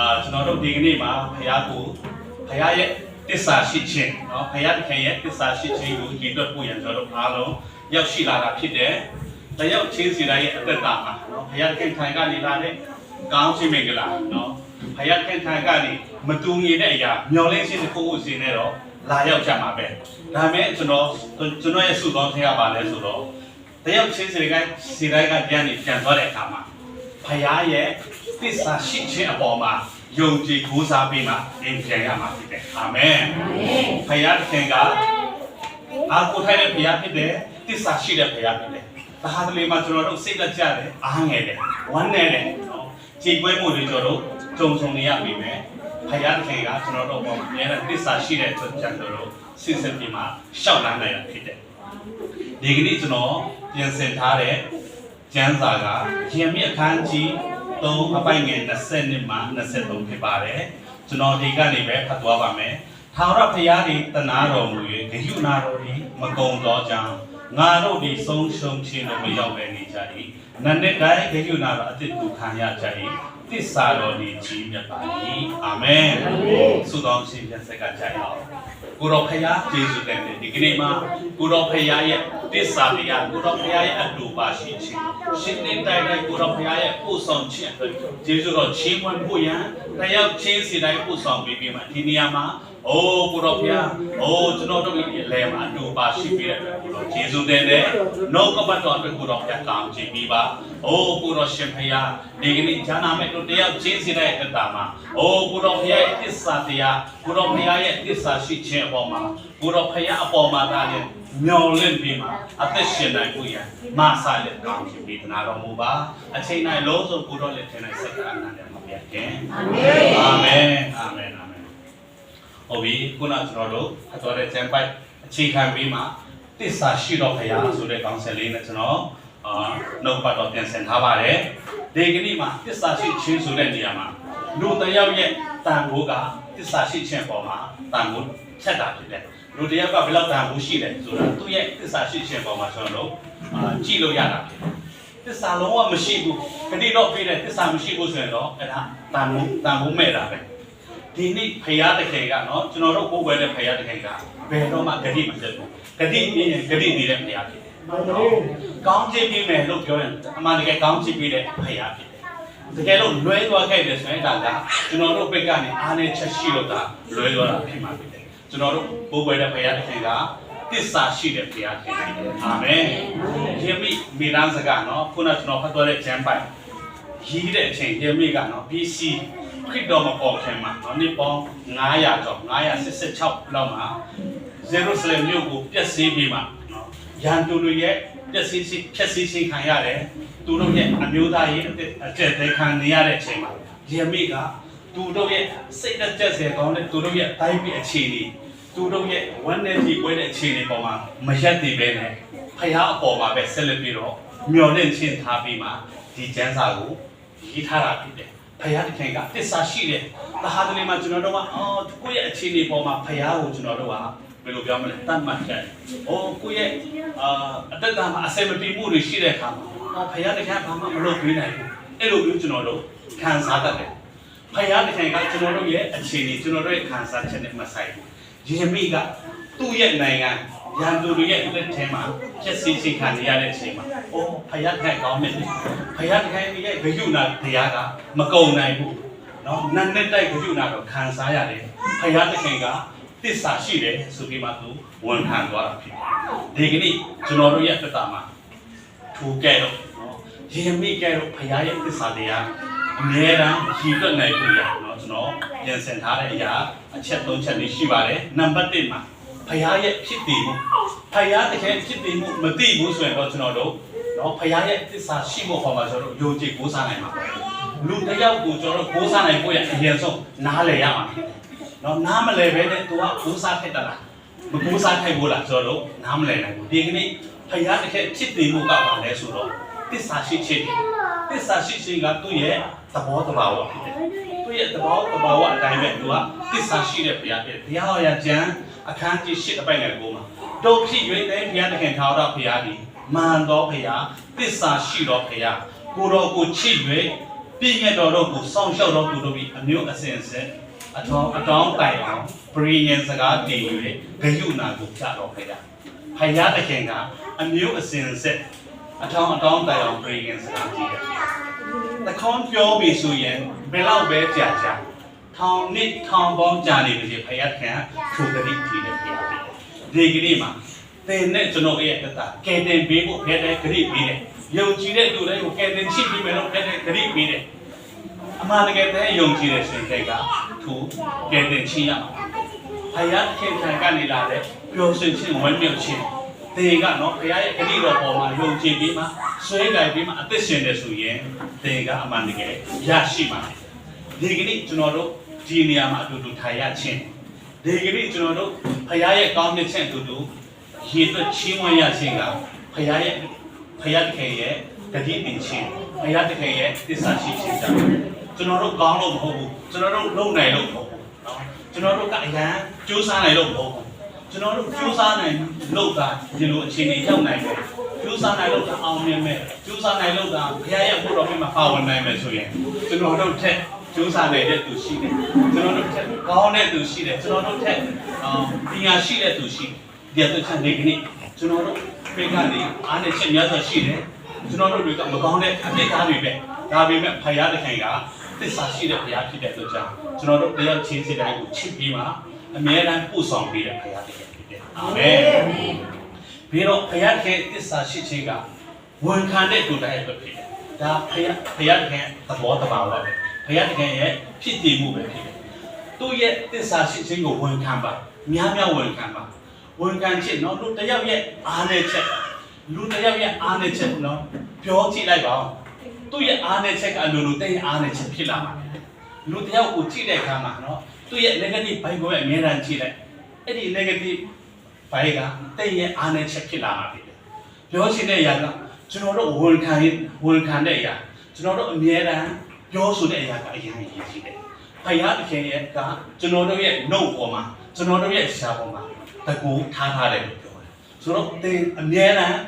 အာကျွန်တော်တို့ဒီကနေ့မှာဖခင်ကိုဖခင်ရဲ့တစ္ဆာရှိခြင်းเนาะဖခင်တခင်ရဲ့တစ္ဆာရှိခြင်းကိုကြည်တွက်ဖို့ရန်ကျွန်တော်တို့အားလုံးရောက်ရှိလာတာဖြစ်တယ်။တယောက်ချင်းစီတိုင်းရဲ့အသက်တာမှာเนาะဖခင်တခင်ထိုင်ကနေလာတဲ့ကောင်းစီမင်္ဂလာเนาะဖခင်တခင်ထိုင်ကနေမတူညီတဲ့အရာမျော်လင့်ခြင်းတစ်ခုခုစီနေတော့ လာရောက်ကြမှာပဲ။ဒါပေမဲ့ကျွန်တော်ကျွန်တော်ရဲ့ဆုတောင်းခြင်းကပါလဲဆိုတော့တယောက်ချင်းစီတိုင်းစီတိုင်းကပြန်နေပြန်သွားတဲ့အခါမှာဖခင်ရဲ့သစ္စာရှိခြင်းအပေါ်မှာယုံကြည်ကိုးစားပြီးမှအင်ပြန်ရမှာဖြစ်တယ်အာမင်ဖခင်သခင်ကအာကိုထိုင်တဲ့ဖခင်ဖြစ်တယ်သစ္စာရှိတဲ့ဖခင်ဖြစ်တယ်ဒါဟာတလေမှာကျွန်တော်တို့စိတ်လက်ကြတယ်အားငယ်တယ်ဝမ်းနည်းတယ်နော်ကြည်ပွဲမှုတွေကျွန်တော်တို့ကြုံဆုံနေရပြီမယ် ဖခင်သခင်ကကျွန်တော်တို့အပေါ်မှာအများနဲ့သစ္စာရှိတဲ့အတွက်ကျွန်တော်တို့စဉ်ဆက်ပြီးမှရှောက်လန်းနိုင်ရဖြစ်တယ်ဒီကနေ့ကျွန်တော်ပြင်ဆင်ထားတဲ့ကျမ်းစာကယင်မြအခန်းကြီး3အပိုင်ငယ်20မှ23ဖြစ်ပါတယ်ကျွန်တော်ဒီကနေပဲဖတ်သွားပါမယ်ထာဝရဘုရားသည်တနာတော်မူ၍ဂယုဏတော်သည်မကုံသောကြောင့်ငါတို့သည်ဆုံးရှုံးခြင်းတို့မရောက်ပဲနေကြ၏နတ်နဲ့တိုင်းဂယုဏတော်အစ်စ်ကိုခံရကြ၏ သစ္စာတော်သည်ကြီးမြတ်ပါ၏အာမင်ဆုတောင်းခြင်းဖြင့်စက္ကကြရအောင်ကိုတော်ဖရာယေရှုတင်တဲ့ဒီကနေ့မှာကိုတော်ဖရာရဲ့တစ္ဆာတရားကိုတော်ဖရာရဲ့အတူပါရှိခြင်းရှင်နေတိုင်းတိုင်းကိုတော်ဖရာရဲ့ပို့ဆောင်ခြင်းအတွက်ယေရှုတော်ချီးမွမ်းဖို့ရန်တယောက်ချင်းစီတိုင်းပို့ဆောင်ပြီးပြီးမှဒီနေရာမှာ အိုးကိုတော်ဖရာအိုးကျွန်တော်တို့ရဲ့လဲမှာအတူပါရှိပြီးတဲ့အတွက်ကိုတော်ယေရှုတင်တဲ့နှုတ်ကပတ်တော်အတွက်ကိုတော်ဖရာကောင်းချီးပြီးပါအိုးကိုတော်ရှင်ဖရာဒီကနေ့ဈာနာမဲ့တို့တယောက်ချင်းစီတိုင်းအတ္တမှာအိုးကိုတော်ဖရာရဲ့တစ္ဆာတရားကိုတော်ဖရာရဲ့တစ္ဆာရှိခြင်းအပေါ်မှာကိုတော်ဖရာအပေါ်မှာဒါလည်းမျော်လင့်ပြီးမှအသက်ရှင်နိုင်ဖို့ရန်မဆာလက်ကောင်းချီးပြီးတနာတော်မူပါအချိန်တိုင်းလုံးစုံကိုတော်လက်ထင်နိုင်စက္ကန့်နဲ့မှာပြခြင်းအာမင်အာမင်အာမင် ဟုတ်ပြီခုနကျွန်တော်တို့အတော်တဲ့ကျမ်းပိုက်အခြေခံပြီးမှတစ္ဆာရှိတော်ဖရာဆိုတဲ့ကောင်းဆက်လေးနဲ့ကျွန်တော်အာနှုတ်ပတ်တော်ပြန်ဆင်ထားပါတယ်ဒီကနေ့မှာတစ္ဆာရှိခြင်းဆိုတဲ့နေရာမှာလူတစ်ယောက်ရဲ့တန်ဖိုးကတစ္ဆာရှိခြင်းပေါ်မှာတန်ဖိုးဖြတ်တာဖြစ်တယ်လူတစ်ယောက်ကဘယ်လောက်တန်ဖိုးရှိလဲဆိုတာသူ့ရဲ့တစ္ဆာရှိခြင်းပေါ်မှာကျွန်တော်တို့အာကြည့်လို့ရတာဖြစ်တယ်တစ္ဆာလုံးဝမရှိဘူးခတိတော့ပြည့်တဲ့တစ္ဆာမရှိဘူးဆိုရင်တော့အဲ့ဒါတန်ဖိုးတန်ဖိုးမဲ့တာပဲ ဒီနေ့ဖရာတခင်ကနော်ကျွန်တော်တို့ကိုယ်ွယ်တဲ့ဖရာတခင်ကဘယ်တော့မှဂတိမပြတ်ဘူးဂတိပြင်းရင်ဂတိနေတဲ့ဖရာဖြစ်တယ်ကောင်းချီးပြီးမယ်လို့ပြောရင်အမှန်တကယ်ကောင်းချီးပြီးတဲ့ဖရာဖြစ်တယ်တကယ်လို့လွဲသွားခဲ့တယ်ဆိုရင်ဒါကကျွန်တော်တို့ဘက်ကနေအားနဲ့ချက်ရှိလို့ဒါလွဲသွားတာဖြစ်မှာဖြစ်တယ်ကျွန်တော်တို့ကိုယ်ွယ်တဲ့ဖရာတခင်ကတစ္ဆာရှိတဲ့ဖရာဖြစ်တယ်အာမင်ယေမိမိသားစကားနော်ခုနကျွန်တော်ဖတ်သွားတဲ့ကျမ်းပိုင်ရီးတဲ့အချိန်ယေမိကနော် BC ခရစ်တော်မပေါ်ခင်မှာနော်နှစ်ပေါင်း900ကျော်986လောက်မှာဂျေရုဆလင်မြို့ကိုပျက်စီးပြီးမှနော်ရန်သူတွေရဲ့ပျက်စီးခြင်းဖြက်စီးခြင်းခံရတယ်သူတို့ရဲ့အမျိုးသားရေးအသက်အကျက်သေးခံနေရတဲ့အချိန်မှာယေမိကသူတို့ရဲ့စိတ်သက်ကြက်စေကောင်းတဲ့သူတို့ရဲ့တိုင်းပြည်အခြေအနေသူတို့ရဲ့ဝမ်းနဲ့ကြီးပွဲတဲ့အခြေအနေပေါ်မှာမရက်တည်ပဲနဲ့ဖះအပေါ်မှာပဲဆက်လက်ပြီးတော့မျော်လင့်ခြင်းထားပြီးမှဒီကျမ်းစာကိုရေးထားတာဖြစ်တယ်။ ဖယားတခင်ကတစ္ဆာရှိတယ်။ဒါဟာတလေမှာကျွန်တော်တို့ကအော်ကိုယ့်ရဲ့အခြေအနေပေါ်မှာဖယားကိုကျွန်တော်တို့ကဘယ်လိုပြောမလဲတတ်မှတ်တယ်။အိုးကိုယ့်ရဲ့အာအတ္တမှာအစင်မပြေမှုတွေရှိတဲ့အခါမှာအော်ဖယားတခင်ကဘာမှမလုပ်ပေးနိုင်ဘူး။အဲ့လိုမျိုးကျွန်တော်တို့ခံစားတတ်တယ်။ဖယားတခင်ကကျွန်တော်တို့ရဲ့အခြေအနေကျွန်တော်တို့ရဲ့ခံစားချက်နဲ့မဆိုင်ဘူး။ယေမိကသူ့ရဲ့နိုင်ငံ ရန်သူတွေရဲ့လက်ထဲမှာဖြစ်စီစီခံနေရတဲ့အချိန်မှာအိုးဖယားတခင်ကောင်းနေတယ်။ဖယားတခင်ရဲ့ဂယုဏတရားကမကုံနိုင်ဘူး။နော်နတ်နဲ့တိုက်ဂယုဏတော့ခံစားရတယ်။ဖယားတခင်ကတစ္ဆာရှိတယ်ဆိုပြီးမှသူဝန်ခံသွားတာဖြစ်တယ်။ဒီကနေ့ကျွန်တော်တို့ရဲ့အတ္တမှာထူကဲတော့နော်ယေမိကဲတော့ဖယားရဲ့တစ္ဆာတရားအမြဲတမ်းရည်တွက်နိုင်ပြီနော်ကျွန်တော်ပြန်ဆင်ထားတဲ့အရာအချက်၃ချက်လေးရှိပါတယ်။နံပါတ်1မှာ ဖယားရဲ့ဖြစ်တည်မှုဖယားတကယ်ဖြစ်တည်မှုမသိဘူးဆိုရင်တော့ကျွန်တော်တို့နော်ဖယားရဲ့သစ္စာရှိဖို့ပေါ်မှာကျွန်တော်တို့ယုံကြည်ကိုးစားနိုင်မှာပေါ့လူတစ်ယောက်ကိုကျွန်တော်တို့ကိုးစားနိုင်ဖို့ရအရင်ဆုံးနားလည်ရမှာနော်နားမလည်ပဲနဲ့သူကကိုးစားခဲ့တတ်လားမကိုးစားခဲ့ဘူးလားကျွန်တော်တို့နားမလည်နိုင်ဘူးဒီကနေ့ဖယားတကယ်ဖြစ်တည်မှုကပါလဲဆိုတော့သစ္စာရှိခြင်းသစ္စာရှိခြင်းကသူ့ရဲ့သဘောတဘာဝဖြစ်တယ်သူ့ရဲ့သဘောတဘာဝအတိုင်းပဲသူကသစ္စာရှိတဲ့ဘုရားဖြစ်တယ်ဘုရားဟောရာကျမ်း အခန်းကြီး၈အပိုင်ငယ်ကိုမှာတို့ဖြစ်၍တဲ့ဘုရားသခင်ထာဝရဘုရားသည်မှန်သောဘုရားသစ္စာရှိသောဘုရားကိုတော်ကိုချစ်၍ပြည့်ညတ်တော်တို့ကိုစောင့်ရှောက်တော်သူတို့၏အမျိုးအစဉ်ဆက်အထောင်းအတောင်းတိုင်အောင်ပရိယံစကားတည်၍ဂယုဏကိုကြတော်ဘုရားဘုရားသခင်ကအမျိုးအစဉ်ဆက်အထောင်းအတောင်းတိုင်အောင်ပရိယံစကားတည်တယ်တခေါင်းပြောပြီဆိုရင်ဘယ်တော့ပဲကြာကြာ ထောင်နစ်ထောင်ပေါင်းကြာနေပြီဘုရားသခင်ကထိုကတိတည်တဲ့ဘုရားဖြစ်တယ်ဒီကနေ့မှာသင်နဲ့ကျွန်တော်ရဲ့တတကယ်တင်ပေးဖို့ဖဲတဲ့ဂရိပေးတယ်ယုံကြည်တဲ့လူတိုင်းကိုကယ်တင်ချစ်ပြီးမယ်လို့ဖဲတဲ့ဂရိပေးတယ်အမှန်တကယ်တည်းယုံကြည်တဲ့စိတ်ကသူကယ်တင်ချင်ရမှာဘုရားသခင်ခံကနေလာတဲ့ပျော်ရွှင်ခြင်းဝမ်းမြောက်ခြင်းတေကနော်ဘုရားရဲ့ဂတိတော်ပေါ်မှာယုံကြည်ပြီးမှဆွဲကြိုင်ပြီးမှအသက်ရှင်တယ်ဆိုရင်တေကအမှန်တကယ်ရရှိမှာဒီကနေ့ကျွန်တော်တို့ ဒီနေရာမှာအတူတူထိုင်ရခြင်းဒီကနေ့ကျွန်တော်တို့ဘုရားရဲ့ကောင်းမြတ်ခြင်းအတူတူရေသွက်ချင်းဝမ်းရခြင်းကဘုရားရဲ့ဘုရားသခင်ရဲ့ဂတိတင်ခြင်းဘုရားသခင်ရဲ့သစ္စာရှိခြင်းကြောင့်ကျွန်တော်တို့ကောင်းလို့မဟုတ်ဘူးကျွန်တော်တို့လုံနိုင်လို့မဟုတ်ဘူးနော်ကျွန်တော်တို့ကအရန်ကြိုးစားနိုင်လို့မဟုတ်ဘူးကျွန်တော်တို့ကြိုးစားနိုင်လို့သာဒီလိုအခြေအနေရောက်နိုင်တယ်ကြိုးစားနိုင်လို့သာအောင်မြင်မယ်ကြိုးစားနိုင်လို့သာဘုရားရဲ့ဘုရားပြမှာပါဝင်နိုင်မယ်ဆိုရင်ကျွန်တော်တို့ထက် ကြိုးစားနိုင်တဲ့သူရှိတယ်ကျွန်တော်တို့ထက်ကောင်းတဲ့သူရှိတယ်ကျွန်တော်တို့ထက်အာပညာရှိတဲ့သူရှိတယ်ဒီတော့ချက်နေကနေ့ကျွန်တော်တို့ပြေကနေအားနဲ့ချက်များစွာရှိတယ်ကျွန်တော်တို့တွေကမကောင်းတဲ့အပြစ်သားတွေပဲဒါပေမဲ့ဘုရားသခင်ကသစ္စာရှိတဲ့ဘုရားဖြစ်တဲ့အတွက်ကြောင့်ကျွန်တော်တို့တရားချင်းစီတိုင်းကိုချစ်ပြီးမှအမြဲတမ်းပို့ဆောင်ပေးတဲ့ဘုရားသခင်ဖြစ်တယ်အာမင်ပြီးတော့ဘုရားသခင်သစ္စာရှိခြင်းကဝန်ခံတဲ့သူတိုင်းပဲဖြစ်တယ်ဒါဘုရားဘုရားသခင်သဘောတဘာဝပဲ ဘုရားသခင်ရဲ့ဖြစ်တည်မှုပဲဖြစ်တယ်သူ့ရဲ့သစ္စာရှိခြင်းကိုဝန်ခံပါများများဝန်ခံပါဝန်ခံခြင်းเนาะလူတစ်ယောက်ရဲ့အားနဲ့ချက်လူတစ်ယောက်ရဲ့အားနဲ့ချက်เนาะပြောကြည့်လိုက်ပါဦးသူ့ရဲ့အားနဲ့ချက်ကအလိုလိုတဲ့အားနဲ့ချက်ဖြစ်လာမှာလူတစ်ယောက်ကိုကြည့်တဲ့အခါမှာเนาะသူ့ရဲ့ negative vibe ကိုအမြဲတမ်းကြည့်လိုက်အဲ့ဒီ negative vibe ကတဲ့ရဲ့အားနဲ့ချက်ဖြစ်လာမှာဖြစ်တယ်ပြောချင်တဲ့အရာကကျွန်တော်တို့ဝန်ခံရင်ဝန်ခံတဲ့အရာကျွန်တော်တို့အမြဲတမ်း ပြောဆိုတဲ့အရာကအရင်ရည်ရှိတယ်ဖယားတခင်ရဲ့ကကျွန်တော်တို့ရဲ့နှုတ်ပေါ်မှာကျွန်တော်တို့ရဲ့ရှားပေါ်မှာတကူထားထားတယ်လို့ပြောတယ်ဆိုတော့သင်အမြဲတမ်း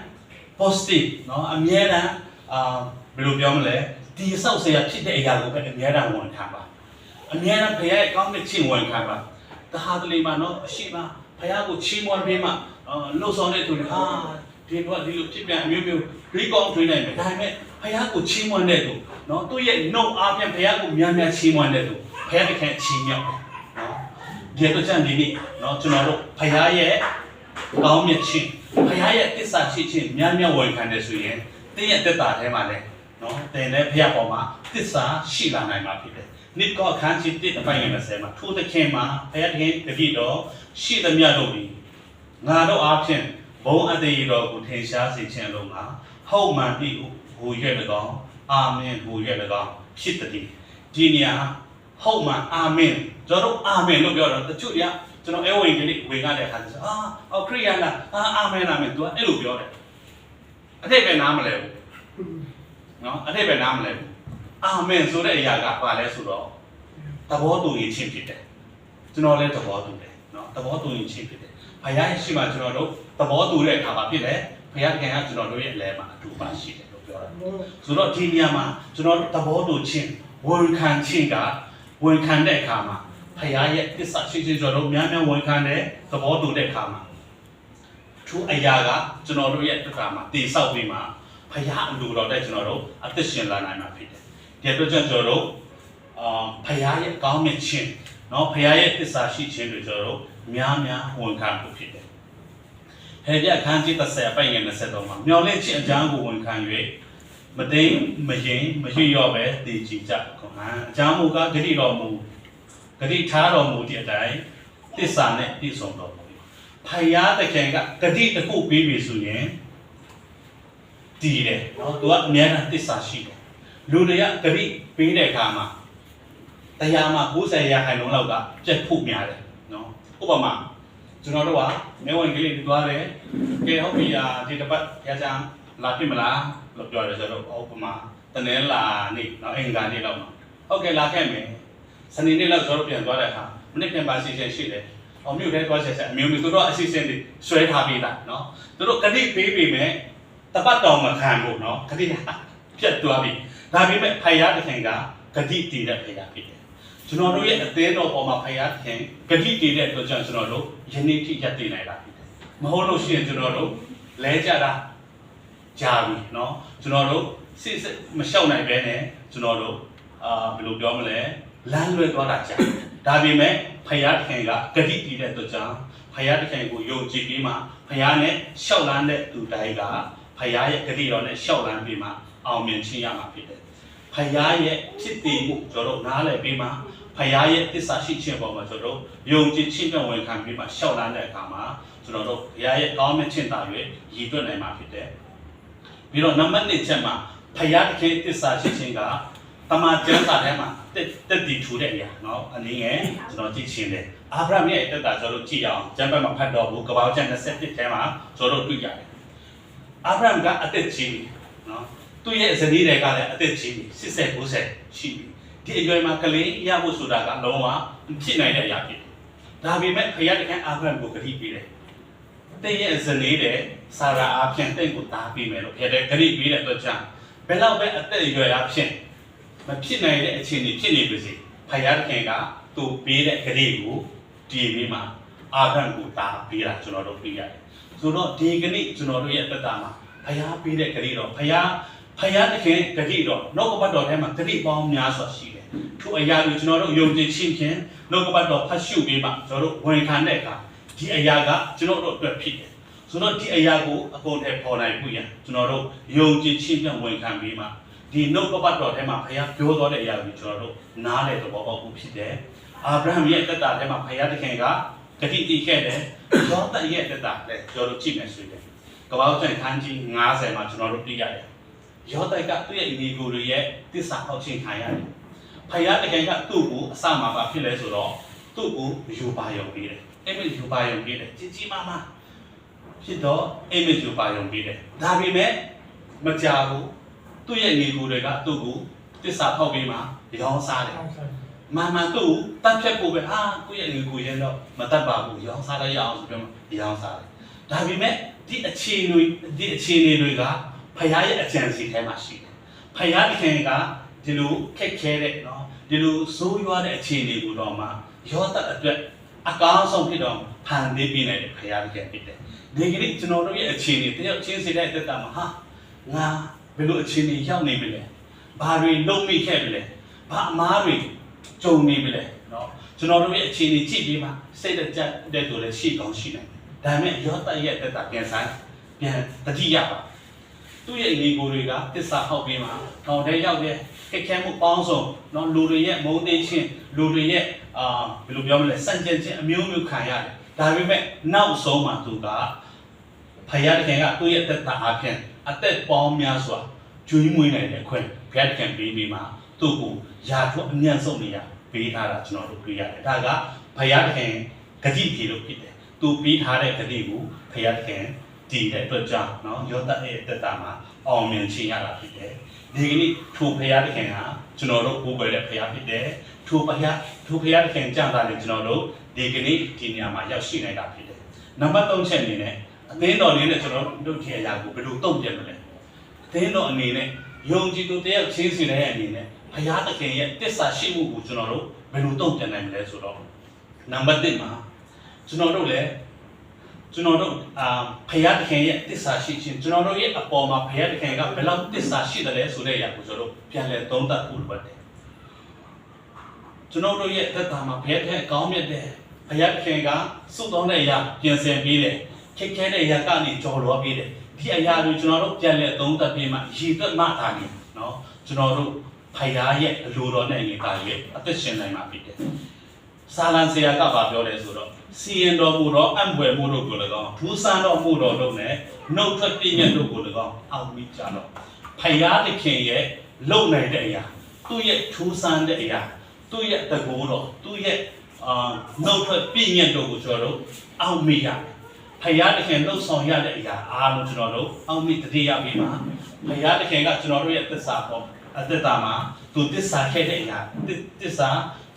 positive เนาะအမြဲတမ်းအာဘယ်လိုပြောမလဲဒီဆောက်ဆရာဖြစ်တဲ့အရာကိုပဲအမြဲတမ်းဝန်ခံပါအမြဲတမ်းဖခင်ရဲ့ကောင်းတဲ့ချင်းဝန်ခံပါတဟာတလေမှာเนาะအရှိမဖခင်ကိုချီးမွမ်းပေးမှအာလှုပ်ဆောင်တဲ့သူတွေဟာဒီတော့ဒီလိုဖြစ်ပြန်အမျိုးမျိုး တွေးကောင်းတွေးနိုင်မယ်ဒါပေမဲ့ဖခင်ကိုချီးမွမ်းတဲ့သူနော်သူ့ရဲ့နှုတ်အားဖြင့်ဖခင်ကိုများများချီးမွမ်းတဲ့သူဖခင်တခင်ချီးမြှောက်နော်ဒီအတွက်ကြောင့်ဒီနေ့နော်ကျွန်တော်တို့ဖခင်ရဲ့ကောင်းမြတ်ခြင်းဖခင်ရဲ့တစ္ဆာရှိခြင်းများများဝေခံတယ်ဆိုရင်တင်းရဲ့တက်တာထဲမှာလည်းနော်တင်တဲ့ဖခင်ပေါ်မှာတစ္ဆာရှိလာနိုင်မှာဖြစ်တယ်နိကောခန်းချစ်တဲ့အပိုင်းငယ်20မှာထိုသခင်မှာဖခင်တခင်တပြည့်တော်ရှိသမျှတို့သည်ငါတို့အားဖြင့်ဘုံအတေတော်ကိုထင်ရှားစေခြင်းလုံးမှာ ဟုတ်မှန်ပြီဟူ၍၎င်းအာမင်ဟူ၍၎င်းဖြစ်တည်းဒီနေရာဟုတ်မှန်အာမင်ကျွန်တော်တို့အာမင်လို့ပြောတော့တချို့တွေကကျွန်တော်အဲဝင်ကလေးဝင်ရတဲ့အခါကျတော့အာအော်ခရိယာလားအာအာမင်အာမင် तू အဲ့လိုပြောတယ်အထိပ္ပယ်နားမလဲဘူးနော်အထိပ္ပယ်နားမလဲဘူးအာမင်ဆိုတဲ့အရာကဘာလဲဆိုတော့သဘောတူညီခြင်းဖြစ်တယ်ကျွန်တော်လည်းသဘောတူတယ်နော်သဘောတူညီခြင်းဖြစ်တယ်ဘုရားရှိမှကျွန်တော်တို့သဘောတူတဲ့အခါမှာဖြစ်တယ် ဘုရားခင်ကကျွန်တော်တို့ရဲ့အလဲမှာအတူပါရှိတယ်လို့ပြောတာဆိုတော့ဒီနေရာမှာကျွန်တော်တို့သဘောတူခြင်းဝန်ခံခြင်းကဝန်ခံတဲ့အခါမှာ ဖခင်ရဲ့တစ္ဆာရှိရှိကျွန်တော်တို့များများဝန်ခံတဲ့သဘောတူတဲ့အခါမှာသူအရာကကျွန်တော်တို့ရဲ့တက်တာမှာတည်ဆောက်ပြီးမှဖခင်အလိုတော်တဲ့ကျွန်တော်တို့အသက်ရှင်လာနိုင်မှာဖြစ်တယ်။ဒီအတွက်ကြောင့်ကျွန်တော်တို့အာဖခင်ရဲ့ကောင်းမြတ်ခြင်းเนาะဖခင်ရဲ့တစ္ဆာရှိခြင်းတွေကျွန်တော်တို့များများဝန်ခံဖို့ဖြစ်တယ်။ ဟေပြအခန်းကြီး30အပိုင်ငယ်23မှာမျော်လင့်ခြင်းအကြောင်းကိုဝန်ခံ၍မသိမ်းမရင်မရွရော့ပဲတည်ကြည်ကြခွန်အကြောင်းမူကားဂတိတော်မူဂတိထားတော်မူတဲ့အတိုင်းတစ္ဆာနဲ့ပြည့်စုံတော်မူ၏ဖယားတခင်ကဂတိတစ်ခုပြီးပြီဆိုရင်တည်တယ်နော်သူကအများနဲ့တစ္ဆာရှိတယ်လူတွေကဂတိပေးတဲ့အခါမှာတရားမှာ90ရာခိုင်နှုန်းလောက်ကပြက်ဖို့များတယ်နော်ဥပမာ ကျွန်တော်တို့ကမဲဝင်ကလေးတွေသွားတယ်ကဲဟုတ်ပြီအာဒီတစ်ပတ်ရကြလာပြစ်မလားလို့ပြောတယ်ဆိုတော့ဥပမာတနင်္လာနေ့နော်အင်္ဂါနေ့လောက်မှာဟုတ်ကဲ့လာခဲ့မယ်စနေနေ့လောက်ကျွန်တော်ပြန်သွားတဲ့အခါမနေ့ပြန်ပါစီစဉ်ရှိတယ်အော်မြို့ထဲသွားချက်ချက်အမျိုးမျိုးသူတို့အစီအစဉ်တွေဆွဲထားပြီးသားနော်သူတို့ကတိပေးပေမဲ့တပတ်တော်မခံဘူးနော်ကတိကပြတ်သွားပြီဒါပေမဲ့ဖယားတစ်ခင်ကဂတိတည်တဲ့ဖယားဖြစ်တယ် ကျွန်တော်တို့ရဲ့အသေးတော်ပေါ်မှာဖယားတစ်ခင်ဂတိတည်တဲ့အတွက်ကြောင့်ကျွန်တော်တို့ယနေ့ထိရပ်တည်နိုင်တာဖြစ်တယ်မဟုတ်လို့ရှိရင်ကျွန်တော်တို့လဲကြတာကြာပြီเนาะကျွန်တော်တို့စစ်စစ်မလျှောက်နိုင်ပဲနဲ့ကျွန်တော်တို့အာဘယ်လိုပြောမလဲလမ်းလွဲသွားတာကြာဒါပေမဲ့ဖယားတစ်ခင်ကဂတိတည်တဲ့အတွက်ကြောင့်ဖယားတစ်ခင်ကိုယုံကြည်ပြီးမှဖယားနဲ့လျှောက်လန်းတဲ့သူတိုင်းကဖယားရဲ့ဂတိတော်နဲ့လျှောက်လန်းပြီးမှအောင်မြင်ခြင်းရမှာဖြစ်တယ် ဖယားရဲ့ဖြစ်တည်မှုကျွန်တော်တို့နားလည်ပြီးမှ ဖယားရဲ့တစ္ဆာရှိခြင်းပေါ်မှာကျွန်တော်တို့ယုံကြည်ခြင်းနဲ့ဝန်ခံပြီးမှရှောက်လန်းတဲ့အခါမှာကျွန်တော်တို့ဖယားရဲ့ကောင်းမြတ်ခြင်းတာ၍ရည်တွက်နိုင်မှာဖြစ်တယ်။ပြီးတော့နံပါတ်1ချက်မှာဖယားတခင်တစ္ဆာရှိခြင်းကတမန်ကျမ်းစာထဲမှာတက်တက်တည်ထူတဲ့အရာเนาะအနေငယ်ကျွန်တော်ကြည့်ချင်းတယ်အာဗြဟံရဲ့တက်တာကျွန်တော်တို့ကြည့်ရအောင်ကျမ်းဘက်မှာဖတ်တော့ဘူးကပောက်ချက်27ထဲမှာကျွန်တော်တို့တွေ့ရတယ်အာဗြဟံကအသက်ကြီးပြီเนาะ သူ့ရဲ့ဇနီးတွေကလည်းအသက်ကြီးပြီ80 90ရှိပြီ ဒီအရွယ်မှာကလေးရဖို့ဆိုတာကလုံးဝဖြစ်နိုင်တဲ့အရာဖြစ်တယ်ဒါပေမဲ့ဖခင်တခင်အာဗြဟံကိုဂတိပေးတယ်တဲ့ရဲ့ဇနီးတဲ့ဆာရာအဖြစ်တဲ့ကိုတားပေးမယ်လို့ဖြစ်တယ်ဂတိပေးတဲ့အတွက်ကြောင့်ဘယ်တော့ပဲအသက်အရွယ်အဖြစ်မဖြစ်နိုင်တဲ့အခြေအနေဖြစ်နေပါစေဖခင်တခင်ကသူ့ပေးတဲ့ဂတိကိုဒီပြီးမှအာဗြဟံကိုတားပေးတာကျွန်တော်တို့ပြရတယ်ဆိုတော့ဒီကနေ့ကျွန်တော်တို့ရဲ့အသက်တာမှာဖခင်ပေးတဲ့ဂတိတော့ဖခင် ဖယားတခင်ဂတိတော်နှုတ်ကပတ်တော်ထဲမှာဂတိပေါင်းများစွာရှိတယ်။ထိုအရာကိုကျွန်တော်တို့ယုံကြည်ခြင်းဖြင့်နှုတ်ကပတ်တော်ဖတ်ရှုပြီးမှကျွန်တော်တို့ဝန်ခံတဲ့အခါဒီအရာကကျွန်တော်တို့အတွက်ဖြစ်တယ်။ဆိုတော့ဒီအရာကိုအကုန်ထဲပေါ်နိုင်ပြီရန်ကျွန်တော်တို့ယုံကြည်ခြင်းဖြင့်ဝန်ခံပြီးမှဒီနှုတ်ကပတ်တော်ထဲမှာဖယားပြောတော်တဲ့အရာကိုကျွန်တော်တို့နားလည်သဘောပေါက်ဖို့ဖြစ်တယ်။အာဗြဟံရဲ့တက်တာထဲမှာဖယားတခင်ကဂတိတည်ခဲ့တယ်။ယောသရဲ့တက်တာလည်းကျွန်တော်တို့ကြည့်မယ်ဆိုရင်ကပ္ပဦးကျန်ခန်းကြီး90မှာကျွန်တော်တို့ပြရတယ် ယောတိုက်ကသူ့ရဲ့ညီကိုတွေရဲ့တစ္ဆာဖောက်ခြင်းခံရတယ်။ဖယားတကယ်ကသူ့ကိုအစမှာပါဖြစ်လဲဆိုတော့သူ့ကိုယူပါယုံပေးတယ်။အဲ့မဲ့ယူပါယုံပေးတယ်။ကြီးကြီးမားမားဖြစ်တော့အဲ့မဲ့ယူပါယုံပေးတယ်။ဒါပေမဲ့မကြဘူးသူ့ရဲ့ညီကိုတွေကသူ့ကိုတစ္ဆာဖောက်ပြီးမှရောင်းစားတယ်။မာမန်သူ့ကိုတတ်ဖြတ်ဖို့ပဲဟာကိုယ့်ရဲ့ညီကိုရဲ့တော့မတတ်ပါဘူးရောင်းစားလိုက်ရအောင်ဆိုပြီးမှရောင်းစားတယ်။ဒါပေမဲ့ဒီအခြေအနေဒီအခြေအနေတွေက ဖယားရဲ့အကြံစီထဲမှာရှိတယ်။ဖယားတခင်ကဒီလိုခက်ခဲတဲ့နော်ဒီလိုဆိုးရွားတဲ့အခြေအနေကိုတော့မှရောသက်အတွက်အကောင်းဆုံးဖြစ်တော့ဖန်ပေးပြနိုင်တဲ့ဖယားတခင်ဖြစ်တယ်။ဒီကနေ့ကျွန်တော်တို့ရဲ့အခြေအနေတယောက်ချင်းစီတဲ့အသက်တာမှာဟာငါဘယ်လိုအခြေအနေရောက်နေပြီလဲ။ဘာတွေလုံးမိခဲ့ပြီလဲ။ဘာအမားတွေကြုံနေပြီလဲနော်ကျွန်တော်တို့ရဲ့အခြေအနေကြည့်ပြီးမှစိတ်တကြတဲ့သူလည်းရှိကောင်းရှိနိုင်တယ်။ဒါပေမဲ့ရောသက်ရဲ့အသက်တာပြန်ဆိုင်ပြန်တတိယပါ သူ့ရဲ့အမိကိုတွေကတစ္ဆာဟောက်ပြီးမှထောင်ထဲရောက်တဲ့ခက်ခဲမှုပေါင်းစုံနော်လူတွေရဲ့မုန်းသိခြင်းလူတွေရဲ့အာဘယ်လိုပြောမလဲစံကျင်ခြင်းအမျိုးမျိုးခံရတယ်ဒါပေမဲ့နောက်ဆုံးမှသူကဖယားတခင်ကသူ့ရဲ့သက်တာအပြင်အသက်ပေါင်းများစွာကျွေးမွေးနိုင်တဲ့အခွင့်ဖယားတခင်ပေးပြီးမှသူ့ကိုယာထွက်အမြန်ဆုံးနေရပေးထားတာကျွန်တော်တို့တွေ့ရတယ်ဒါကဖယားတခင်ဂတိပြေလို့ဖြစ်တယ်သူပေးထားတဲ့ဂတိကိုဖယားတခင် တည်တဲ့အတွက်ကြောင့်နော်ယောသရဲ့တက်တာမှာအောင်မြင်ခြင်းရတာဖြစ်တယ်ဒီကနေ့ထိုဖရာသခင်ကကျွန်တော်တို့ကိုယ်ပဲတဲ့ဖရာဖြစ်တယ်ထိုဖရာထိုဖရာသခင်ကြံတာလေကျွန်တော်တို့ဒီကနေ့ဒီညမှာရောက်ရှိနေတာဖြစ်တယ်နံပါတ်3ချက်အနေနဲ့အသင်းတော်လေးနဲ့ကျွန်တော်တို့ဒီအရာကိုဘယ်လိုတုံ့ပြန်မလဲအသင်းတော်အနေနဲ့ယုံကြည်သူတယောက်ချင်းစီတဲ့အနေနဲ့ဘုရားသခင်ရဲ့တစ္ဆာရှိမှုကိုကျွန်တော်တို့ဘယ်လိုတုံ့ပြန်နိုင်မလဲဆိုတော့နံပါတ်1မှာကျွန်တော်တို့လည်း ကျွန်တော်တို့အာဖယားတခင်ရဲ့တစ္ဆာရှိခြင်းကျွန်တော်တို့ရဲ့အပေါ်မှာဖယားတခင်ကဘယ်လောက်တစ္ဆာရှိတယ်လဲဆိုတဲ့အရာကိုကျွန်တော်တို့ပြန်လည်သုံးသပ်ဖို့လိုပါတယ်ကျွန်တော်တို့ရဲ့သက်တာမှာဘယ်ထက်ကောင်းမြတ်တဲ့ဘုရားခင်ကစုတောင်းတဲ့အရာပြင်ဆင်ပေးတယ်ခက်ခဲတဲ့အရာကနေကြော်လွားပေးတယ်ဒီအရာတွေကျွန်တော်တို့ပြန်လည်သုံးသပ်ပြီးမှရည်သက်မှသာနေနော်ကျွန်တော်တို့ဖခင်ရဲ့အလိုတော်နဲ့အရင်ကရဲ့အသက်ရှင်နိုင်မှာဖြစ်တယ် စာလံဆရာကပါပြောတယ်ဆိုတော့စီရင်တော်မူသောအံ့ဘွယ်မှုတို့ကိုလည်းကောင်းဒူးဆန်းတော်မူတော်တို့နဲ့နှုတ်ထွက်ပြည့်ညတ်တို့ကိုလည်းကောင်းအောက်မိကြတော့ဖယားသခင်ရဲ့လုံနိုင်တဲ့အရာသူ့ရဲ့ထူးဆန်းတဲ့အရာသူ့ရဲ့တကူတော်သူ့ရဲ့အာနှုတ်ထွက်ပြည့်ညတ်တို့ကိုကျွန်တော်တို့အောက်မိရတယ်ဖယားသခင်လှုပ်ဆောင်ရတဲ့အရာအားလုံးကျွန်တော်တို့အောက်မိတတိယပြီးမှဖယားသခင်ကကျွန်တော်တို့ရဲ့သစ္စာပေါ်အသက်တာမှာသူတစ္ဆာခဲ့တဲ့အရာတတစ္ဆာ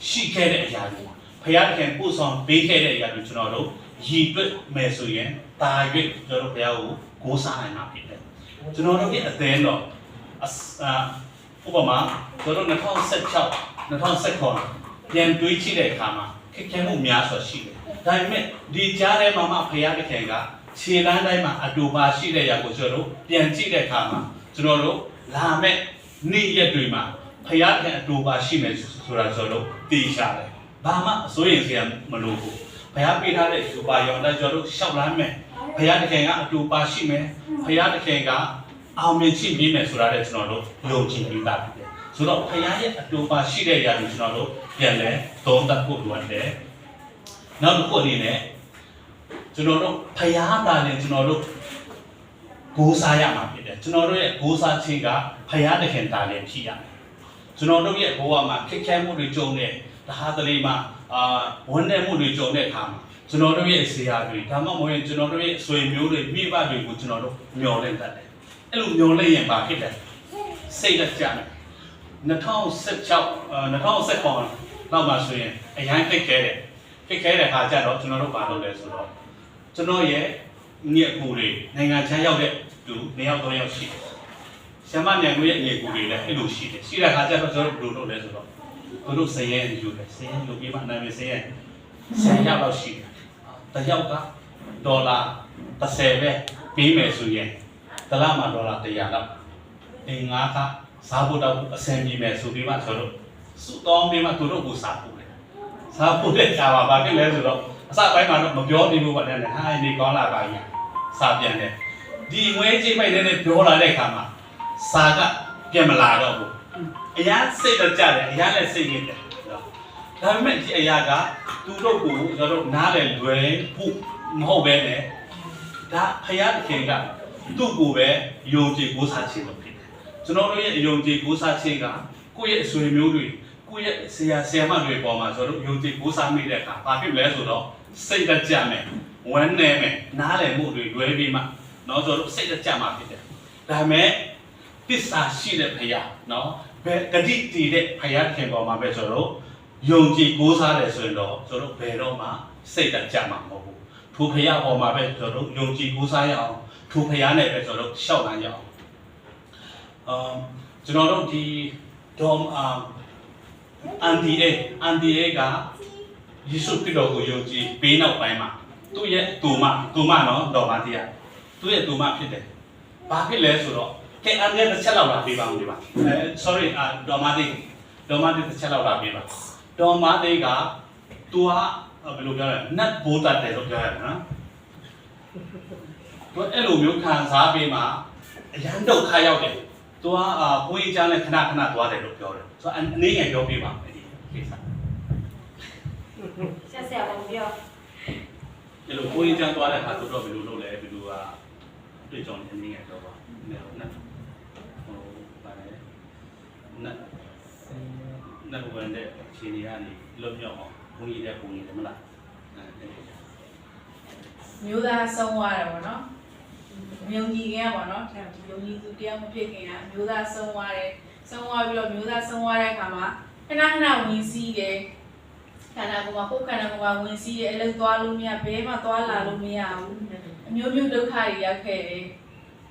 ရှိခဲ့တဲ့အရာတွေ ဖယားခင်ပို့ဆောင်ပေးခဲ့တဲ့အရာတွေကျွန်တော်တို့ရည်တွက်မယ်ဆိုရင်တာ၍ကျွန်တော်တို့ဘုရားကိုကိုးစားနိုင်မှာဖြစ်တယ်ကျွန်တော်တို့ရဲ့အသင်းတော့အစအာဥပမာကျွန်တော်တို့2016 2019ပြန်တွေးကြည့်တဲ့အခါမှာခက်ခဲမှုများစွာရှိတယ်ဒါပေမဲ့ဒီကြားထဲမှာမှဖယားခင်ကခြေလမ်းတိုင်းမှာအတူပါရှိတဲ့ຢာကိုကျွန်တော်တို့ပြန်ကြည့်တဲ့အခါမှာကျွန်တော်တို့လာမဲ့နေ့ရက်တွေမှာဖယားခင်အတူပါရှိမယ်ဆိုတာကျွန်တော်တို့သိချတယ် ဘာမှအစိုးရင်စရာမလိုဘူးဘုရားပေးထားတဲ့ယူပါရောင်တဲ့ကျွန်တော်တို့ရှောက်လမ်းမယ်ဘုရားတခင်ကအတူပါရှိမယ်ဘုရားတခင်ကအောင်မြင်ချိပြီးမယ်ဆိုတာတဲ့ကျွန်တော်တို့ယုံကြည်ပြီးသားဖြစ်တယ်ဆိုတော့ဘုရားရဲ့အတူပါရှိတဲ့ຢာကိုကျွန်တော်တို့ပြန်လဲသုံးသပ်ဖို့လိုအပ်တယ်နောက်တစ်ခုအနေနဲ့ကျွန်တော်တို့ဘုရားတာနဲ့ကျွန်တော်တို့ဂိုးစားရမှာဖြစ်တယ်ကျွန်တော်တို့ရဲ့ဂိုးစားခြင်းကဘုရားတခင်တာလည်းဖြစ်ရမယ်ကျွန်တော်တို့ရဲ့ဘဝမှာခက်ခဲမှုတွေကြုံတဲ့ တဟာတလေးမှာအာဝန်တဲ့မှုတွေကြုံတဲ့အခါမှာကျွန်တော်တို့ရဲ့ဆရာတွေဒါမှမဟုတ်ရင်ကျွန်တော်တို့ရဲ့အဆွေမျိုးတွေမိဘတွေကိုကျွန်တော်တို့မျှော်လင့်တတ်တယ်အဲ့လိုမျှော်လင့်ရင်ဘာဖြစ်လဲစိတ်လက်ကြမယ်2016အာ2019နောက်မှဆိုရင်အရင်သိခဲတယ်သိခဲတဲ့ခါကျတော့ကျွန်တော်တို့ဘာလုပ်လဲဆိုတော့ကျွန်တော်ရဲ့ညက်ကူတွေနိုင်ငံခြားရောက်တဲ့သူနှစ်ယောက်သုံးယောက်ရှိတယ်ဆရာမညက်ကူရဲ့ညက်ကူတွေလည်းအဲ့လိုရှိတယ်ရှိတဲ့ခါကျတော့ကျွန်တော်တို့ဘယ်လိုလုပ်လဲဆိုတော့ သူတို့စရဲယူတယ်စရဲယူပြီးမှနာမည်စရဲဆယ်ယောက်လောက်ရှိတယ်တစ်ယောက်ကဒေါ်လာ30ပဲပေးမယ်ဆိုရင်တစ်လမှာဒေါ်လာ100လောက်အင်္ဂါကစားဖို့တော့အဆင်ပြေမယ်ဆိုပြီးမှကျွန်တော်တို့စုတောင်းပြီးမှသူတို့ကိုစားဖို့လေစားဖို့တဲ့ကြာပါဘာဖြစ်လဲဆိုတော့အစပိုင်းမှာတော့မပြောသေးဘူးပေါ့တဲ့ဟာဒီကောင်းလာပါကြီးစားပြန်တယ်ဒီငွေကြေးပိုက်တဲ့နဲ့ပြောလာတဲ့အခါမှာစားကပြန်မလာတော့ဘူး အရာစိတ်တော့ကြတယ်အရာလည်းစိတ်ရင်းတယ်ဒါပေမဲ့ဒီအရာကသူတို့ကိုကျွန်တော်တို့နားလည်လွယ်ဖို့မဟုတ်ပဲနဲ့ဒါဖယားတခင်ကသူ့ကိုပဲယုံကြည်ကိုးစားခြင်းလို့ဖြစ်တယ်ကျွန်တော်တို့ရဲ့ယုံကြည်ကိုးစားခြင်းကကိုယ့်ရဲ့အဆွေမျိုးတွေကိုယ့်ရဲ့ဆရာဆရာမတွေပေါ်မှာကျွန်တော်တို့ယုံကြည်ကိုးစားမိတဲ့အခါဘာဖြစ်လဲဆိုတော့စိတ်တကြမယ်ဝမ်းနေမယ်နားလည်မှုတွေလွယ်ပြီးမှเนาะကျွန်တော်တို့စိတ်တကြမှာဖြစ်တယ်ဒါပေမဲ့တစ္ဆာရှိတဲ့ဖယားเนาะ ဘယ်ဂတိတည်တဲ့ဖယားခင်ပေါ်မှာပဲဆိုတော့ယုံကြည်ကိုးစားတယ်ဆိုရင်တော့ကျွန်တော်ဘယ်တော့မှစိတ်တကြမှာမဟုတ်ဘူးထိုဖယားပေါ်မှာပဲကျွန်တော်ယုံကြည်ကိုးစားရအောင်ထိုဖယားနဲ့ပဲကျွန်တော်ရှောက်လန်းရအောင်အမ်ကျွန်တော်တို့ဒီဒေါမ်အမ်အန်ဒီအေအန်ဒီအေကယေရှုခရစ်တော်ကိုယုံကြည်ပေးနောက်ပိုင်းမှာသူ့ရဲ့တူမတူမနော်တော်ပါတရားသူ့ရဲ့တူမဖြစ်တယ်ဘာဖြစ်လဲဆိုတော့ ကဲအန်ရဲ့တစ်ချက်လောက်လာပေးပါဦးဒီပါအဲ sorry အာဒေါ်မာတီဒေါ်မာတီတစ်ချက်လောက်လာပေးပါဒေါ်မာတီက तू ဟာဘယ်လိုပြောလဲနတ်ဘိုးတတ်တယ်လို့ပြောရတယ်နော် तू အဲ့လိုမျိုးခံစားပေးမှာအရန်ဒုက္ခရောက်တယ် तू ဟာအာဘိုးကြီးချမ်းနဲ့ခဏခဏသွားတယ်လို့ပြောတယ်ဆိုတော့အနေငယ်ပြောပေးပါမယ်ဒီကိစ္စ ဆက်ဆက်အောင်ပြော အဲ့လိုဘိုးကြီးချမ်းသွားတဲ့အခါသူတို့ဘယ်လိုလုပ်လဲဘယ်လိုကတွေ့ကြုံနေအနေငယ်ပြောပါနတ်နတ်ဟိုပါတယ် နတ်နောက်ဝင်တဲ့ခြေတွေကနေလွတ်မြောက်အောင်ဘုန်းကြီးတဲ့ဘုန်းကြီးတယ်မလားအဲအဲ့ဒါမျိုးသားဆုံးသွားတယ်ပေါ့နော်မြုံကြီးခင်ကပေါ့နော်မြုံကြီးသူတရားမဖြစ်ခင်ကမျိုးသားဆုံးသွားတယ်ဆုံးသွားပြီးတော့မျိုးသားဆုံးသွားတဲ့အခါမှာခဏခဏဝင်စည်းတယ်ခန္ဓာကိုယ်မှာကိုယ်ခန္ဓာကိုယ်မှာဝင်စည်းတယ်အလုပ်သွားလို့မရဘဲမှသွားလာလို့မရဘူးအမျိုးမျိုးဒုက္ခတွေရောက်ခဲ့တယ်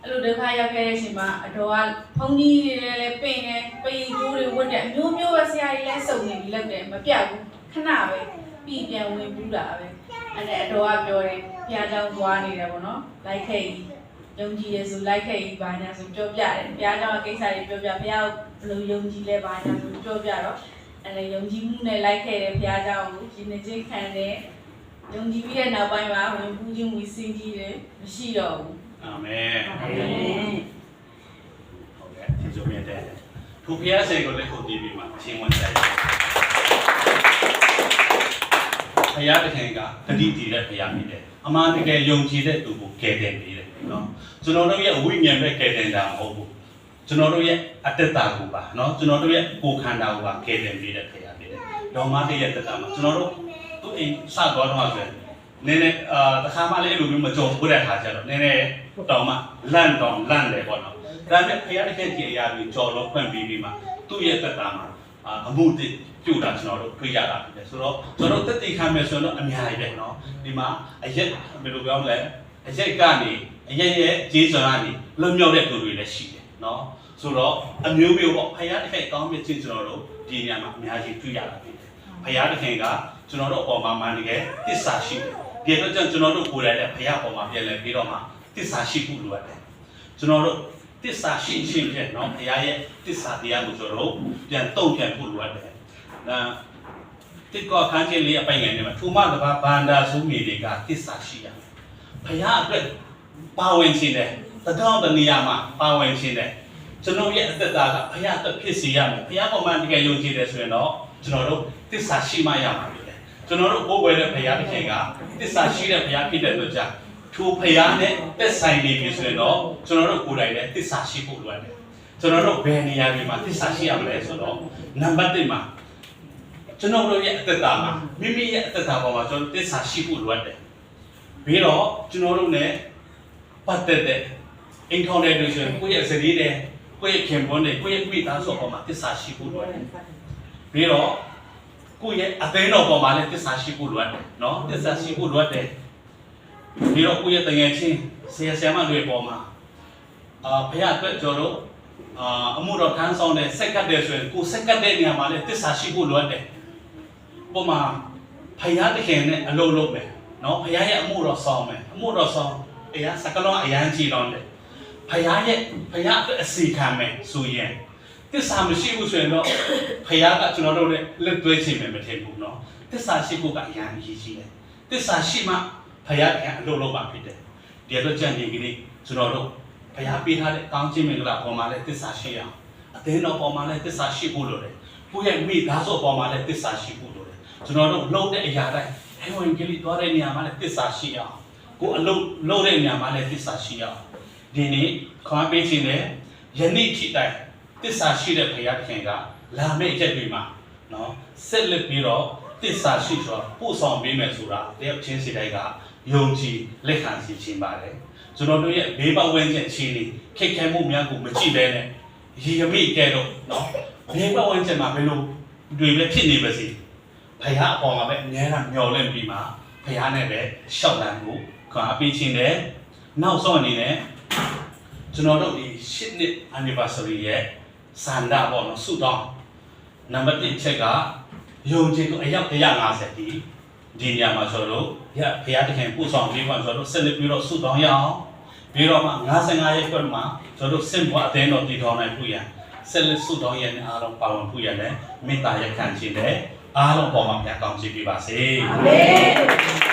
အဲ့လိုဒုက္ခရောက်ခဲ့တဲ့အချိန်မှာအတော်ကဘုန်းကြီးတွေလည်းပင်တယ်ပိန်ကျိုးတွေဝတ်တယ်အမျိုးမျိုးပဲဆရာကြီးလည်းစုံနေပြီးလောက်တယ်မပြတ်ဘူးခဏပဲပြီးပြန်ဝင်ပူးတာပဲအဲ့ဒါအတော်ကပြောတယ်ဘုရားကျောင်းသွားနေတယ်ပေါ့နော်လိုက်ခဲ့ကြီးယုံကြည်ရဆိုလိုက်ခဲ့ကြီးဘာညာဆိုပြောပြတယ်ဘုရားကျောင်းကိစ္စတွေပြောပြဘုရားဘယ်လိုယုံကြည်လဲဘာညာဆိုပြောပြတော့အဲ့ဒါယုံကြည်မှုနဲ့လိုက်ခဲ့တယ်ဘုရားကျောင်းကိုရှင်နေချင်းခံတယ်ယုံကြည်ပြီးတဲ့နောက်ပိုင်းမှာဝင်ပူးခြင်းဝီစင်းကြီးတယ်မရှိတော့ဘူး အာမင်အာမင်ဟုတ်ကဲ့ကျေးဇူးမြတ်တဲ့သူဖျားစေကိုလည်းခုတည်ပြီးမှအချင်းဝင်တယ်ဖျားတစ်ခင်ကတတိတည်တဲ့ဖျားဖြစ်တယ်အမှန်တကယ်ယုံကြည်တဲ့သူကိုကယ်တင်ပေးတယ်နော်ကျွန်တော်တို့ရဲ့ဝိညာဉ်ပဲကယ်တင်တာမဟုတ်ဘူးကျွန်တော်တို့ရဲ့အတ္တတာကိုပါနော်ကျွန်တော်တို့ရဲ့ကိုယ်ခန္ဓာကိုပါကယ်တင်ပေးတဲ့ဖျားဖြစ်တယ်ဒေါ်မတရဲ့တတမှာကျွန်တော်တို့သူအိမ်စသွားတော့ဆိုရင်နည်းနည်းအာတခါမှလည်းအဲ့လိုမျိုးမကြုံဘူးတဲ့ခါကျတော့နည်းနည်း တောင်မှလန့်တောင်လန့်တယ်ပေါ့နော်ဒါပေမဲ့ဘုရားတခင်ကြီးအရာကြီးကြော်လို့ဖွင့်ပြီးပြီးမှသူ့ရဲ့သက်တာမှာအာအမှုတစ်ပြုတ်တာကျွန်တော်တို့တွေ့ရတာဖြစ်တယ်ဆိုတော့ကျွန်တော်တက်တိခံမယ်ဆိုတော့အများကြီးပဲနော်ဒီမှာအရက်ဘယ်လိုပြောမလဲအရက်ကနေအရက်ရဲ့ဂျေးစွန်ကနေလွတ်မြောက်တဲ့သူတွေလည်းရှိတယ်နော်ဆိုတော့အမျိုးမျိုးပေါ့ဘုရားတခင်ကောင်းမြတ်ခြင်းကျွန်တော်တို့ဒီနေရာမှာအများကြီးတွေ့ရတာဖြစ်တယ်ဘုရားတခင်ကကျွန်တော်တို့အပေါ်မှာမှန်တကယ်တစ္ဆာရှိတယ်ဒီအတွက်ကြောင့်ကျွန်တော်တို့ကိုယ်တိုင်လည်းဘုရားပေါ်မှာပြန်လဲပြီးတော့မှ တစ္ဆာရှိဖို့လိုအပ်တယ်ကျွန်တော်တို့တစ္ဆာရှိရှိဖြင့်နော်ဘုရားရဲ့တစ္ဆာတရားကိုကျွန်တော်တို့ပြန်တုံ့ပြန်ဖို့လိုအပ်တယ်ဒါတိကောခန်းကြီးလေးအပိုင်ငယ်ထဲမှာထူမတဘာဗန္ဒာစုမီတွေကတစ္ဆာရှိရမယ်ဘုရားအတွက်ပါဝင်ခြင်းတယ်တကောင်းတနေရာမှာပါဝင်ခြင်းတယ်ကျွန်တော်ရဲ့အသက်တာကဘုရားအတွက်ဖြစ်စေရမယ်ဘုရားပေါ်မှာတကယ်ယုံကြည်တယ်ဆိုရင်တော့ကျွန်တော်တို့တစ္ဆာရှိမှရမှာဖြစ်တယ်ကျွန်တော်တို့ဘိုးဘွယ်တဲ့ဘုရားတခင်ကတစ္ဆာရှိတဲ့ဘုရားဖြစ်တဲ့အတွက်ကြောင့် ထိုဘုရားနဲ့သက်ဆိုင်နေပြီဆိုရင်တော့ကျွန်တော်တို့ကိုယ်တိုင်လည်းတစ္ဆာရှိဖို့လိုအပ်တယ်ကျွန်တော်တို့ဘယ်နေရာတွေမှာတစ္ဆာရှိရမလဲဆိုတော့နံပါတ်1မှာကျွန်တော်တို့ရဲ့အသက်တာမှာမိမိရဲ့အသက်တာပေါ်မှာကျွန်တော်တစ္ဆာရှိဖို့လိုအပ်တယ်ပြီးတော့ကျွန်တော်တို့ ਨੇ ပတ်သက်တဲ့အိမ်ထောင်တဲ့လူဆိုရင်ကိုယ့်ရဲ့ဇနီးတဲ့ကိုယ့်ရဲ့ခင်ပွန်းတဲ့ကိုယ့်ရဲ့မိသားစုပေါ်မှာတစ္ဆာရှိဖို့လိုအပ်တယ်ပြီးတော့ကိုယ့်ရဲ့အသိတော်ပေါ်မှာလည်းတစ္ဆာရှိဖို့လိုအပ်တယ်နော်တစ္ဆာရှိဖို့လိုအပ်တယ် ဒီတော့ကိုယ့်ရဲ့တငယ်ချင်းဆရာဆရာမတွေပေါ်မှာအာဘုရားအတွက်ကျွန်တော်အာအမှုတော်ထမ်းဆောင်တဲ့စက်ကတ်တဲ့ဆိုရင်ကိုစက်ကတ်တဲ့နေရာမှာလည်းတစ္ဆာရှိဖို့လိုအပ်တယ်ပုံမှာဘုရားတခင်နဲ့အလုပ်လုပ်မယ်နော်ဘုရားရဲ့အမှုတော်ဆောင်မယ်အမှုတော်ဆောင်အရာစကလုံးအရန်ကြည်တော်တယ်ဘုရားရဲ့ဘုရားအတွက်အစီခံမယ်ဆိုရင်တစ္ဆာမရှိဘူးဆိုရင်တော့ဘုရားကကျွန်တော်တို့လည်းလက်တွဲခြင်းပဲမထင်ဘူးနော်တစ္ဆာရှိဖို့ကအရန်အရေးကြီးတယ်တစ္ဆာရှိမှ ဖယားကအလုပ်လုပ်ပါဖြစ်တယ်ဒီအတွက်ကြံ့နေကလေးကျွန်တော်တို့ဖယားပေးထားတဲ့ကောင်းခြင်းမင်္ဂလာပေါ်မှာလည်းတစ္ဆာရှိအောင်အသင်းတော်ပေါ်မှာလည်းတစ္ဆာရှိဖို့လိုတယ်ကိုယ့်ရဲ့မိသားစုပေါ်မှာလည်းတစ္ဆာရှိဖို့လိုတယ်ကျွန်တော်တို့လုပ်တဲ့အရာတိုင်းဟဲဝင်ကလေးသွားတဲ့နေရာမှာလည်းတစ္ဆာရှိအောင်ကိုအလုပ်လုပ်တဲ့နေရာမှာလည်းတစ္ဆာရှိရအောင်ဒီနေ့ခွန်အားပေးခြင်းနဲ့ယနေ့ထိတိုင်တစ္ဆာရှိတဲ့ဘုရားခင်ကလာမယ့်ရက်တွေမှာနော်ဆက်လက်ပြီးတော့တစ္ဆာရှိစွာပို့ဆောင်ပေးမယ်ဆိုတာတယောက်ချင်းစီတိုင်းက ယုံကြည်လက်ခံစီခြင်းပါတယ်ကျွန်တော်တို့ရဲ့ဘေးပတ်ဝန်းကျင်အခြေအနေခိတ်ခဲမှုများကိုမကြည့်ဘဲနဲ့ရေရမိကဲတော့နော်ဘေးပတ်ဝန်းကျင်မှာဘယ်လိုတွေပဲဖြစ်နေပါစေဘုရားအပေါ်မှာပဲအများအားမျှော်လင့်ပြီးမှဘုရားနဲ့ပဲရှောက်လန်းဖို့ခွန်အားပေးခြင်းနဲ့နောက်ဆုံးအနေနဲ့ကျွန်တော်တို့ဒီ8နှစ် anniversary ရဲ့စန္ဒပေါ့နော်ဆုတောင်းနံပါတ်1ချက်ကယုံကြည်ကိုအယောက်150ဒီ ဒီနေရာမှာဆိုတော့ရဖရားတခင်ပို့ဆောင်ပေးပါဆိုတော့ဆက်လက်ပြီးတော့ဆုတောင်းရအောင်ပြီးတော့မှ55ရက်ခွက်မှာကျွန်တော်တို့စင်ဘွားအသင်းတော်တည်ထောင်နိုင်ဖို့ရဆက်လက်ဆုတောင်းရတဲ့အားလုံးပါဝင်ဖို့ရတဲ့မေတ္တာရက်ခံခြင်းနဲ့အားလုံးပေါ်မှာပြန်ကောင်းချီးပေးပါစေအာမင်